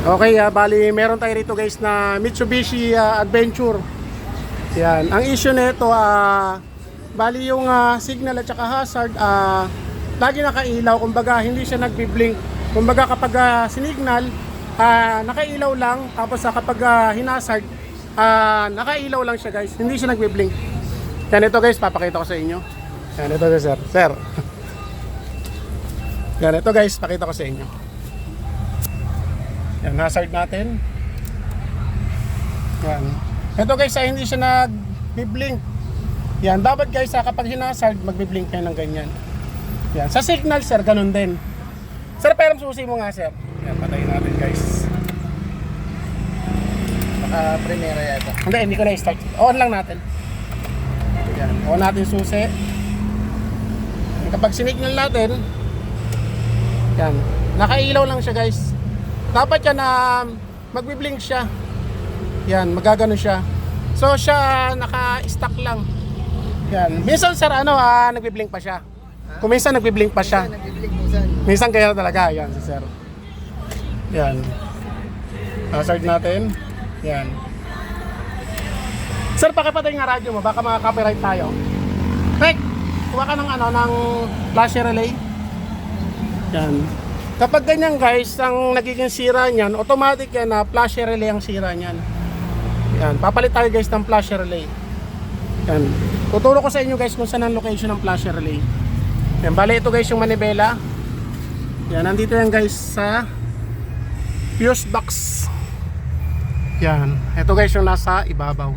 Okay, ah, bali meron tayo rito guys na Mitsubishi ah, Adventure. Yan. Ang issue nito ah bali yung ah, signal at saka hazard ah lagi nakailaw kumbaga hindi siya nagbi-blink. Kumbaga kapag ah, sinignal ah nakailaw lang tapos ah, kapag ah, hinazard ah nakailaw lang siya guys. Hindi siya nagbi-blink. Yan ito guys, papakita ko sa inyo. Yan ito sir. Sir. Yan ito guys, pakita ko sa inyo. Yan, hazard natin. Yan. Ito guys, ay hindi siya nag-blink. Yan, dapat guys, ah, kapag hinazard, magbi-blink kayo ng ganyan. Yan, sa signal sir, ganun din. Sir, pero susi mo nga sir. Yan, patayin natin guys. Naka primera yata. Hindi, hindi ko na-start. On lang natin. Yan, on natin susi. Kapag sinignal natin, yan, nakailaw lang siya guys. Dapat yan na magbi-blink siya. Yan, magagano siya. So siya naka-stack lang. Yan. Minsan sir ano ah, nagbi-blink pa siya. Kung minsan nagbi-blink pa siya. Minsan. Kaya talaga, yan si sir. Yan. Hazard natin. Yan. Sir, pakipatay nga radyo mo, baka maka-copyright tayo. Rek, kuha ka ng ano, ng flash relay. Yan. Kapag ganyan guys, ang nagiging sira niyan, automatic yan na flash relay ang sira niyan. Yan, papalit tayo guys ng flash relay. Yan. Tuturo ko sa inyo guys kung saan ang location ng flash relay. Yan, bali ito guys yung manibela. Yan, nandito yan guys sa fuse box. Yan, ito guys yung nasa ibabaw.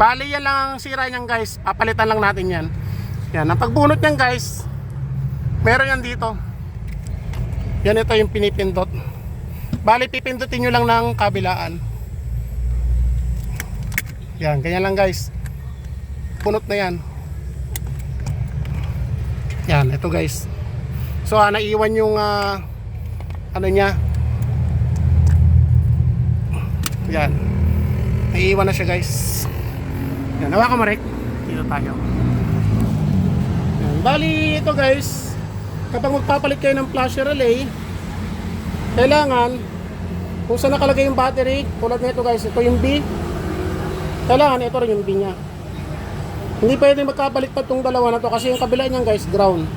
Bali yan lang ang sira niyan guys, papalitan lang natin yan. Yan, ang pagbunot niyan guys, meron yan dito. Yan ito yung pinipindot. Bali pipindutin nyo lang ng kabilaan. Yan, ganyan lang guys. Bunot na yan. Yan, ito guys. So, ah, naiwan yung ah, ano niya. Yan. Naiiwan na siya guys. Yan, hawakan mo Rick. Dito tayo. Yan. Bali, ito guys. Kapag magpapalit kayo ng flash relay, kailangan kung saan nakalagay yung battery, tulad nito guys, ito yung B. Kailangan ito rin yung B niya. Hindi pwede magkabaliktad tong dalawa na to kasi yung kabila niyan guys, ground.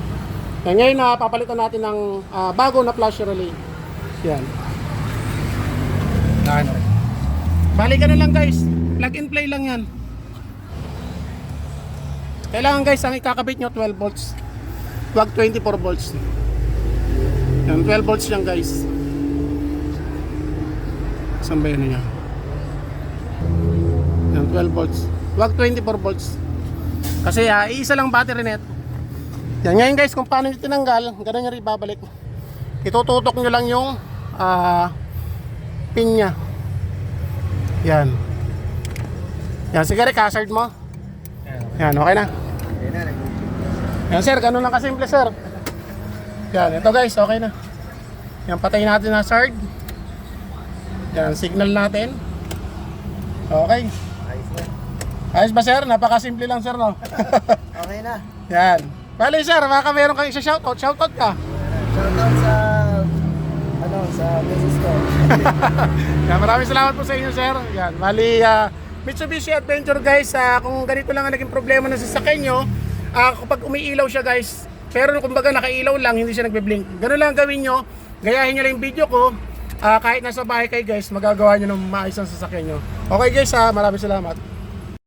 Yan, ngayon na papalitan natin ng ah, bago na flash relay. Yan. Ano? Balik ka na lang guys. Plug and play lang yan. Kailangan guys, ang ikakabit nyo 12 volts. Huwag 24 volts. Yan, 12 volts yan guys. Saan ba yun niya? Yan, 12 volts. Huwag 24 volts. Kasi ah, isa lang battery net. Yan, ngayon guys, kung paano nyo tinanggal, ganun nyo rin babalik. Itututok nyo lang yung ah, pin niya. Yan. Yan, sige Rick, hazard mo. Yan, okay na. Okay na. Yan sir, ganun lang kasimple sir. Yan, ito guys, okay na. Yan, patayin natin ang hazard. Yan, signal natin. Okay. Ayos na. Ayos ba sir? Napakasimple lang sir, no? Okay na. Yan. Bali sir, baka meron kang isa shoutout. Shoutout ka. Shoutout sa ano sa business ko. Yan, maraming salamat po sa inyo, sir. Yan, bali, ah, Mitsubishi Adventure, guys, ah, kung ganito lang ang naging problema ng sasakyan nyo, ah, kapag umiilaw siya, guys, pero kumbaga nakailaw lang, hindi siya nagbe-blink. Ganun lang ang gawin nyo, gayahin nyo lang yung video ko, ah, kahit nasa bahay kayo, guys, magagawa nyo ng maayos ang sasakyan nyo. Okay, guys, ah, maraming salamat.